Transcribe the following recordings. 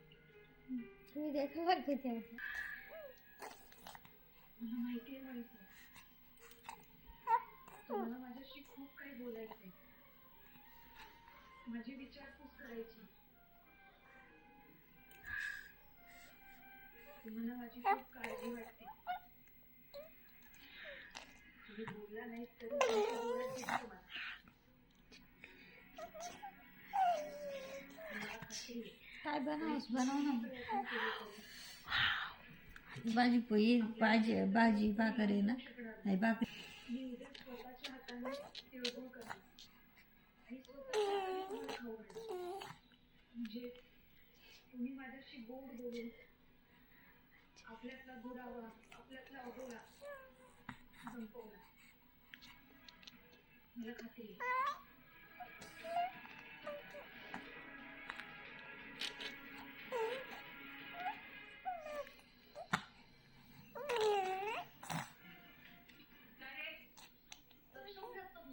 तुम्ही देखा किती आहे मला माहिती आहे. माहिती तुम्हाला माझ्याशी खूप काही बोलायचंय माझी विचारपूस करायची तुम्हाला माझी खूप काळजी वाटते तुम्ही बोलला नाही तरी तुम्हाला काय बनवस? बनव ना. भाजी पोळी भाजी भाजी भाकर आहे ना? नाही भाकर. आपल्यातला गोडावा आपल्यातला अगोडा संपवला मला खात्री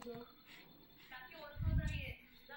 Yeah.